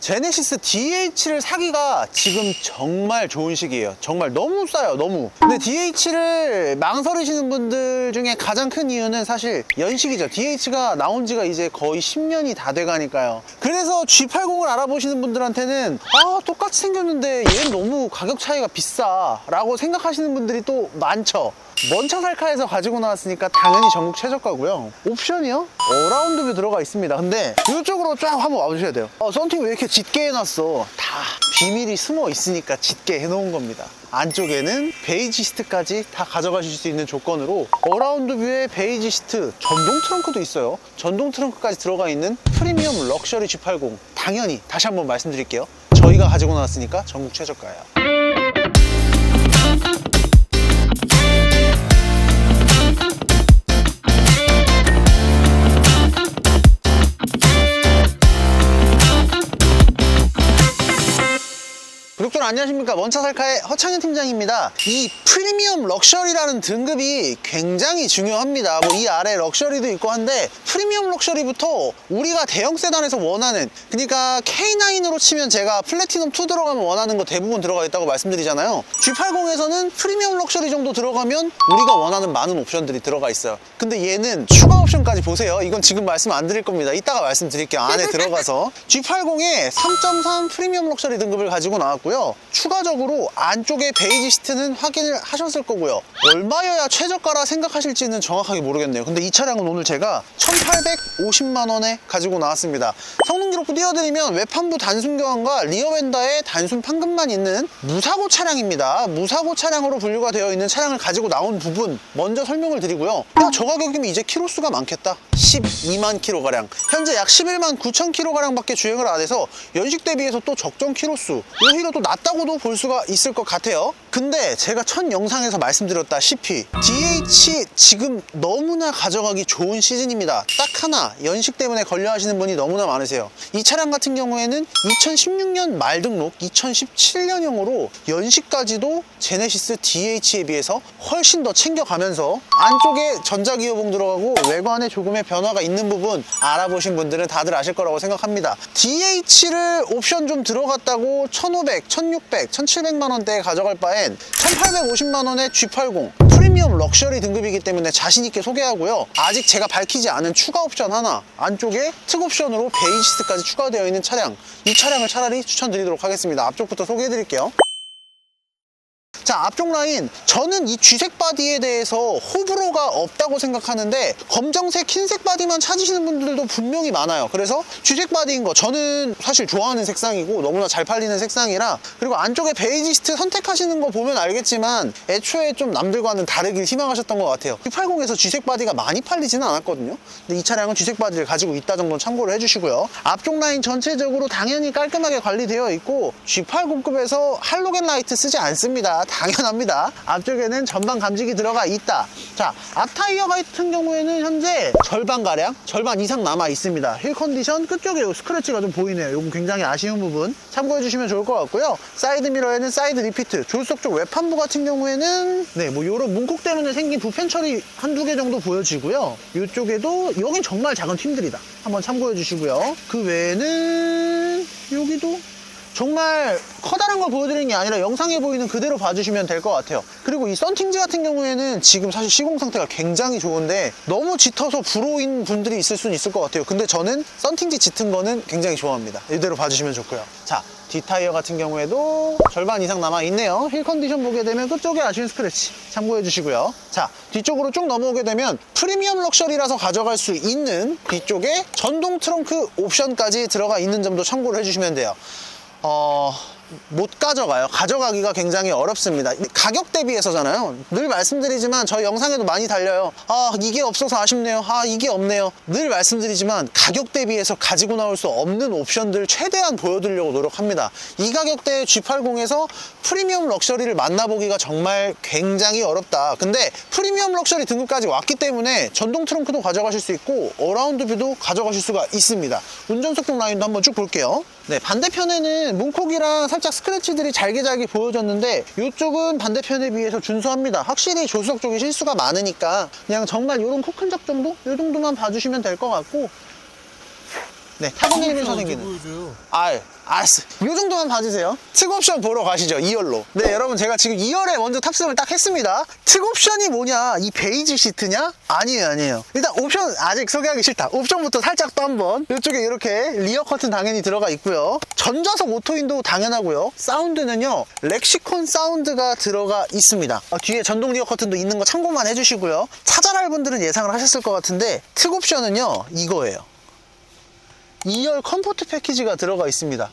제네시스 DH를 사기가 지금 정말 좋은 시기예요. 정말 너무 싸요, 너무. 근데 DH를 망설이시는 분들 중에 가장 큰 이유는 사실 연식이죠. DH가 나온 지가 이제 거의 10년이 다 돼가니까요. 그래서 G80을 알아보시는 분들한테는 아, 똑같이 생겼는데 얘는 너무 가격 차이가 비싸 라고 생각하시는 분들이 또 많죠. 먼차 살카에서 가지고 나왔으니까 당연히 전국 최저가고요. 옵션이요? 어라운드뷰 들어가 있습니다. 근데 이쪽으로 쫙 한번 와주셔야 돼요. 어, 썬팅 왜 이렇게 짙게 해놨어? 다 비밀이 숨어 있으니까 짙게 해놓은 겁니다. 안쪽에는 베이지 시트까지 다 가져가실 수 있는 조건으로 어라운드 뷰에 베이지 시트 전동 트렁크도 있어요. 전동 트렁크까지 들어가 있는 프리미엄 럭셔리 G80 당연히 다시 한번 말씀드릴게요. 저희가 가지고 나왔으니까 전국 최저가예요. 구독자 안녕하십니까? 원차살카의 허창현 팀장입니다. 이 프리미엄 럭셔리라는 등급이 굉장히 중요합니다. 뭐 이 아래 럭셔리도 있고 한데 프리미엄 럭셔리부터 우리가 대형 세단에서 원하는 그러니까 K9으로 치면 제가 플래티넘 2 들어가면 원하는 거 대부분 들어가 있다고 말씀드리잖아요. G80에서는 프리미엄 럭셔리 정도 들어가면 우리가 원하는 많은 옵션들이 들어가 있어요. 근데 얘는 추가 옵션까지 보세요. 이건 지금 말씀 안 드릴 겁니다. 이따가 말씀드릴게요. 안에 들어가서. G80에 3.3 프리미엄 럭셔리 등급을 가지고 나왔고요 추가적으로 안쪽에 베이지 시트는 확인을 하셨을 거고요. 얼마여야 최저가라 생각하실지는 정확하게 모르겠네요. 근데 이 차량은 오늘 제가 1850만 원에 가지고 나왔습니다. 성능 기록부 띄워드리면 외판부 단순 교환과 리어 웬다의 단순 판금만 있는 무사고 차량입니다. 무사고 차량으로 분류가 되어 있는 차량을 가지고 나온 부분 먼저 설명을 드리고요. 야, 저 가격이면 이제 키로수가 많겠다. 12만 킬로가량 현재 약 11만 9천 킬로가량 밖에 주행을 안 해서 연식 대비해서 또 적정 키로수. 오히려 또 낮 다고도 볼 수가 있을 것 같아요. 근데 제가 첫 영상에서 말씀드렸다시피 DH 지금 너무나 가져가기 좋은 시즌입니다. 딱 하나 연식 때문에 걸려 하시는 분이 너무나 많으세요. 이 차량 같은 경우에는 2016년 말 등록 2017년형으로 연식까지도 제네시스 DH에 비해서 훨씬 더 챙겨가면서 안쪽에 전자기어봉 들어가고 외관에 조금의 변화가 있는 부분 알아보신 분들은 다들 아실 거라고 생각합니다. DH를 옵션 좀 들어갔다고 1500, 1600, 1700만 원대에 가져갈 바엔 1850만 원의 G80 프리미엄 럭셔리 등급이기 때문에 자신 있게 소개하고요. 아직 제가 밝히지 않은 추가 옵션 하나 안쪽에 특 옵션으로 베이시스까지 추가되어 있는 차량 이 차량을 차라리 추천드리도록 하겠습니다. 앞쪽부터 소개해 드릴게요 자 앞쪽 라인. 저는 이 쥐색 바디에 대해서 호불호가 없다고 생각하는데 검정색 흰색 바디만 찾으시는 분들도 분명히 많아요. 그래서 쥐색 바디인 거 저는 사실 좋아하는 색상이고 너무나 잘 팔리는 색상이라 그리고 안쪽에 베이지 시트 선택하시는 거 보면 알겠지만 애초에 좀 남들과는 다르길 희망하셨던 것 같아요. G80에서 쥐색 바디가 많이 팔리지는 않았거든요. 근데 이 차량은 쥐색 바디를 가지고 있다 정도는 참고를 해주시고요. 앞쪽 라인 전체적으로 당연히 깔끔하게 관리되어 있고 G80급에서 할로겐 라이트 쓰지 않습니다 당연합니다. 앞쪽에는 전방 감지기 들어가 있다. 자, 앞 타이어 같은 경우에는 현재 절반가량, 절반 이상 남아 있습니다. 힐 컨디션 끝쪽에 요 스크래치가 좀 보이네요. 이건 굉장히 아쉬운 부분 참고해 주시면 좋을 것 같고요. 사이드 미러에는 사이드 리피트, 조수석 쪽 외판부 같은 경우에는 네, 뭐 요런 문콕 때문에 생긴 부펜 처리 한두 개 정도 보여지고요. 이쪽에도 여긴 정말 작은 팀들이다. 한번 참고해 주시고요. 그 외에는 여기도 정말 커다란 걸 보여드리는 게 아니라 영상에 보이는 그대로 봐주시면 될 것 같아요. 그리고 이 썬팅지 같은 경우에는 지금 사실 시공 상태가 굉장히 좋은데 너무 짙어서 불호인 분들이 있을 수는 있을 것 같아요. 근데 저는 썬팅지 짙은 거는 굉장히 좋아합니다. 이대로 봐주시면 좋고요. 자 뒷타이어 같은 경우에도 절반 이상 남아 있네요. 힐 컨디션 보게 되면 끝쪽에 아쉬운 스크래치 참고해 주시고요. 자 뒤쪽으로 쭉 넘어오게 되면 프리미엄 럭셔리라서 가져갈 수 있는 뒤쪽에 전동 트렁크 옵션까지 들어가 있는 점도 참고를 해주시면 돼요 어, 못 가져가요. 가져가기가 굉장히 어렵습니다. 가격 대비해서잖아요. 늘 말씀드리지만 저희 영상에도 많이 달려요. 아, 이게 없어서 아쉽네요. 아, 이게 없네요. 늘 말씀드리지만 가격 대비해서 가지고 나올 수 없는 옵션들 최대한 보여드리려고 노력합니다. 이 가격대의 G80에서 프리미엄 럭셔리를 만나보기가 정말 굉장히 어렵다. 근데 프리미엄 럭셔리 등급까지 왔기 때문에 전동 트렁크도 가져가실 수 있고 어라운드 뷰도 가져가실 수가 있습니다. 운전 속도 라인도 한번 쭉 볼게요. 네, 반대편에는 문콕이랑 살짝 스크래치들이 잘게 잘게 보여졌는데 이쪽은 반대편에 비해서 준수합니다. 확실히 조수석 쪽에 실수가 많으니까 그냥 정말 이런 코큰적 정도? 이 정도만 봐주시면 될 것 같고 네, 타고 내리면서 생기는. 아, 알았어. 요 정도만 봐주세요. 특옵션 보러 가시죠. 2열로. 네, 여러분 제가 지금 2열에 먼저 탑승을 딱 했습니다. 특옵션이 뭐냐? 이 베이지 시트냐? 아니에요, 아니에요. 일단 옵션 아직 소개하기 싫다. 옵션부터 살짝 또 한번. 이쪽에 이렇게 리어 커튼 당연히 들어가 있고요. 전좌석 오토윈도우 당연하고요. 사운드는요. 렉시콘 사운드가 들어가 있습니다. 어, 뒤에 전동 리어 커튼도 있는 거 참고만 해주시고요. 차잘할 분들은 예상을 하셨을 것 같은데 특옵션은요. 이거예요. 2열 컴포트 패키지가 들어가 있습니다.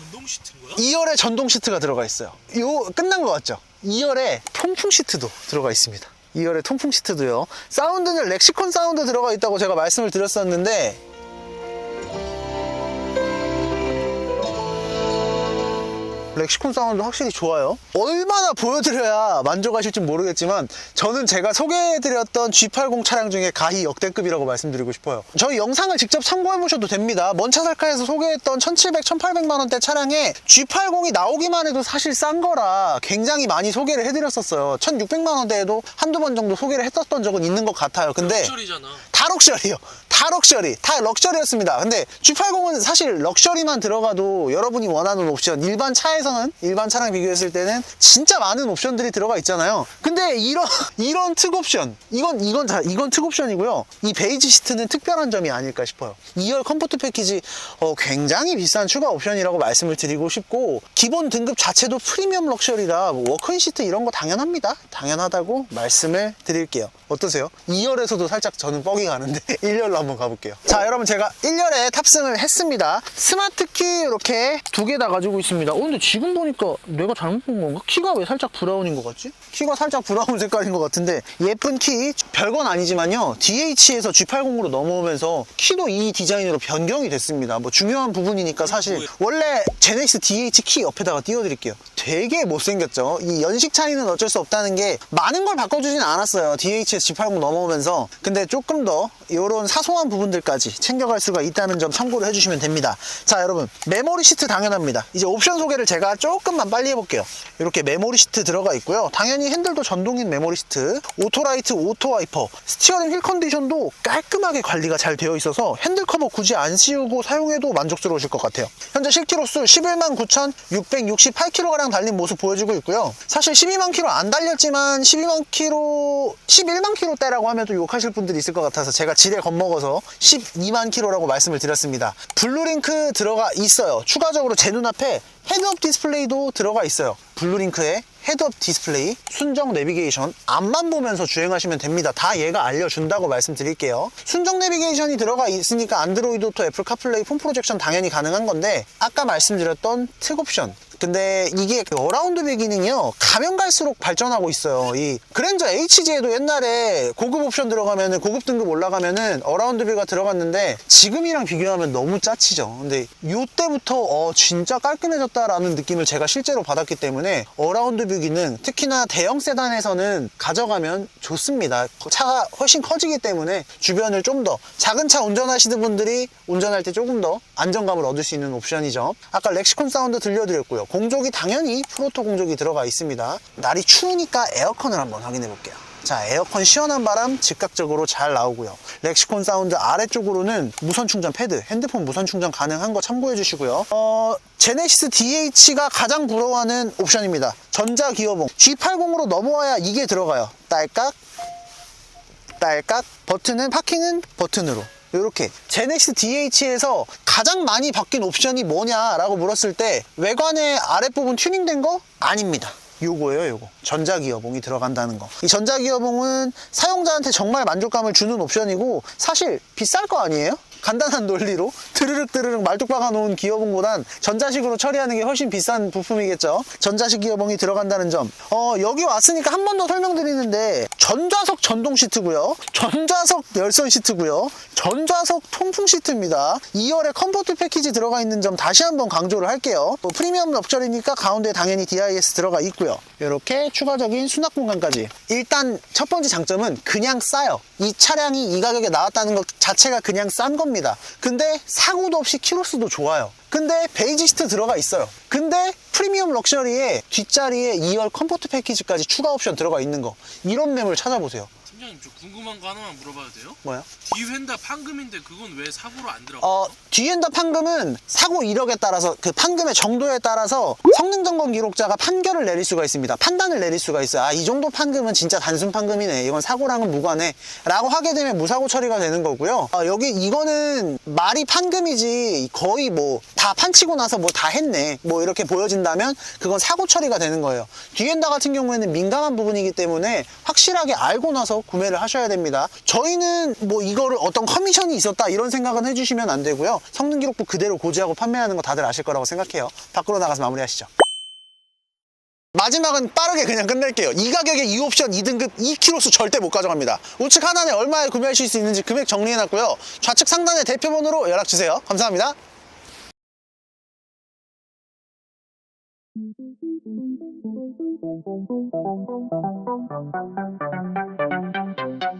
전동 시트인 거야? 2열에 전동 시트가 들어가 있어요. 요 끝난 것 같죠? 2열에 통풍 시트도 들어가 있습니다. 2열에 통풍 시트도요. 사운드는 렉시콘 사운드 들어가 있다고 제가 말씀을 드렸었는데 렉시콘 사운드 확실히 좋아요. 얼마나 보여드려야 만족하실지 모르겠지만 저는 제가 소개해드렸던 G80 차량 중에 가히 역대급이라고 말씀드리고 싶어요. 저희 영상을 직접 참고해보셔도 됩니다. 먼차 살카에서 소개했던 1700, 1800만 원대 차량에 G80이 나오기만 해도 사실 싼 거라 굉장히 많이 소개를 해드렸었어요. 1600만 원대에도 한두 번 정도 소개를 했었던 적은 있는 것 같아요. 근데 럭셔리잖아. 다 럭셔리요. 다 럭셔리. 다 럭셔리였습니다. 근데 G80은 사실 럭셔리만 들어가도 여러분이 원하는 옵션, 일반 차에서 는, 일반 차랑 비교했을 때는 진짜 많은 옵션들이 들어가 있잖아요. 근데 이런, 이런 특 옵션. 이건, 이건 다, 이건 특 옵션이고요. 이 베이지 시트는 특별한 점이 아닐까 싶어요. 2열 컴포트 패키지, 어, 굉장히 비싼 추가 옵션이라고 말씀을 드리고 싶고, 기본 등급 자체도 프리미엄 럭셔리라 뭐 워크인 시트 이런 거 당연합니다. 당연하다고 말씀을 드릴게요. 어떠세요? 2열에서도 살짝 저는 뻑이 가는데 1열로 한번 가볼게요. 자, 여러분 제가 1열에 탑승을 했습니다. 스마트 키 이렇게 두 개 다 가지고 있습니다. 어, 근데 지금 보니까 내가 잘못 본 건가? 키가 왜 살짝 브라운인 것 같지? 키가 살짝 브라운 색깔인 것 같은데 예쁜 키 별건 아니지만요. DH에서 G80으로 넘어오면서 키도 이 디자인으로 변경이 됐습니다. 뭐 중요한 부분이니까 사실 원래 제네시스 DH 키 옆에다가 띄워드릴게요. 되게 못생겼죠. 이 연식 차이는 어쩔 수 없다는 게 많은 걸 바꿔주진 않았어요. DH에서 G80 넘어오면서. 근데 조금 더 이런 사소한 부분들까지 챙겨갈 수가 있다는 점 참고를 해주시면 됩니다. 자, 여러분. 메모리 시트 당연합니다. 이제 옵션 소개를 제가 조금만 빨리 해볼게요. 이렇게 메모리 시트 들어가 있고요. 당연히 핸들도 전동인 메모리 시트, 오토라이트, 오토 와이퍼, 스티어링 휠 컨디션도 깔끔하게 관리가 잘 되어 있어서 핸들 커버 굳이 안 씌우고 사용해도 만족스러우실 것 같아요. 현재 실키로수 11만 9,668kg가량 달린 모습 보여주고 있고요. 사실 12만 km 안 달렸지만 12만 km, 11만 km대라고 하면 또 욕하실 분들이 있을 것 같아서 제가 지레 겁먹어서 12만 km라고 말씀을 드렸습니다. 블루링크 들어가 있어요. 추가적으로 제 눈앞에 헤드업 디스플레이도 들어가 있어요. 블루링크에 헤드업 디스플레이, 순정 내비게이션, 앞만 보면서 주행하시면 됩니다. 다 얘가 알려준다고 말씀드릴게요. 순정 내비게이션이 들어가 있으니까 안드로이드 오토, 애플 카플레이, 폰 프로젝션 당연히 가능한 건데 아까 말씀드렸던 특옵션 근데 이게 그 어라운드 배 기능이요 가면 갈수록 발전하고 있어요 이 그랜저 HG에도 옛날에 고급 옵션 들어가면은 고급 등급 올라가면은 어라운드 뷰가 들어갔는데 지금이랑 비교하면 너무 짜치죠 근데 요때부터 어 진짜 깔끔해졌다라는 느낌을 제가 실제로 받았기 때문에 어라운드 뷰 기능 특히나 대형 세단에서는 가져가면 좋습니다. 차가 훨씬 커지기 때문에 주변을 좀 더 작은 차 운전하시는 분들이 운전할 때 조금 더 안정감을 얻을 수 있는 옵션이죠. 아까 렉시콘 사운드 들려드렸고요. 공조기 당연히 프로토 공조기 들어가 있습니다. 날이 추우니까 에어컨을 한번 확인해 볼게요 자 에어컨 시원한 바람 즉각적으로 잘 나오고요. 렉시콘 사운드 아래쪽으로는 무선 충전 패드 핸드폰 무선 충전 가능한 거 참고해 주시고요. 어 제네시스 DH가 가장 부러워하는 옵션입니다. 전자 기어봉. G80으로 넘어와야 이게 들어가요. 딸깍 딸깍 버튼은 파킹은 버튼으로. 이렇게 제넥스 DH에서 가장 많이 바뀐 옵션이 뭐냐라고 물었을 때 외관의 아랫부분 튜닝된 거 아닙니다. 요거예요, 요거. 전자기어봉이 들어간다는 거. 이 전자기어봉은 사용자한테 정말 만족감을 주는 옵션이고 사실 비쌀 거 아니에요? 간단한 논리로 드르륵 드르륵 말뚝 박아 놓은 기어봉보단 전자식으로 처리하는 게 훨씬 비싼 부품이겠죠. 전자식 기어봉이 들어간다는 점. 어, 여기 왔으니까 한 번 더 설명드리는데 전좌석 전동 시트고요. 전좌석 열선 시트고요. 전좌석 통풍 시트입니다. 2열에 컴포트 패키지 들어가 있는 점 다시 한번 강조를 할게요. 뭐 프리미엄 럽처리니까 가운데 당연히 DIS 들어가 있고요. 이렇게 추가적인 수납 공간까지. 일단 첫 번째 장점은 그냥 싸요. 이 차량이 이 가격에 나왔다는 것 자체가 그냥 싼 겁니다. 근데 사고도 없이 키로수도 좋아요. 근데 베이지 시트 들어가 있어요. 근데 프리미엄 럭셔리에 뒷자리에 2열 컴포트 패키지까지 추가 옵션 들어가 있는 거. 이런 매물 찾아보세요. 팀장님 저 궁금한 거 하나만 물어봐도 돼요? 뭐야? 뒤휀다 판금인데 그건 왜 사고로 안 들어가요? 어, 뒤엔더 판금은 사고 이력에 따라서 그 판금의 정도에 따라서 성능 점검 기록자가 판결을 내릴 수가 있습니다. 판단을 내릴 수가 있어요. 아, 이 정도 판금은 진짜 단순 판금이네. 이건 사고랑은 무관해. 라고 하게 되면 무사고 처리가 되는 거고요. 아, 여기 이거는 말이 판금이지 거의 뭐 다 판치고 나서 뭐 다 했네. 뭐 이렇게 보여진다면 그건 사고 처리가 되는 거예요. 뒤엔더 같은 경우에는 민감한 부분이기 때문에 확실하게 알고 나서 구매를 하셔야 됩니다. 저희는 뭐 이거를 어떤 커미션이 있었다 이런 생각은 해주시면 안 되고요. 성능 기록부 그대로 고지하고 판매하는 거 다들 아실 거라고 생각해요. 밖으로 나가서 마무리하시죠. 마지막은 빠르게 그냥 끝낼게요. 이 가격에 이 옵션 2등급 2kg 절대 못 가져갑니다. 우측 하단에 얼마에 구매하실 수 있는지 금액 정리해놨고요. 좌측 상단에 대표번호로 연락주세요. 감사합니다. Thank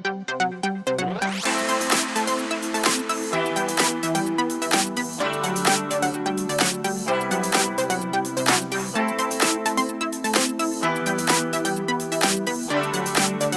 you.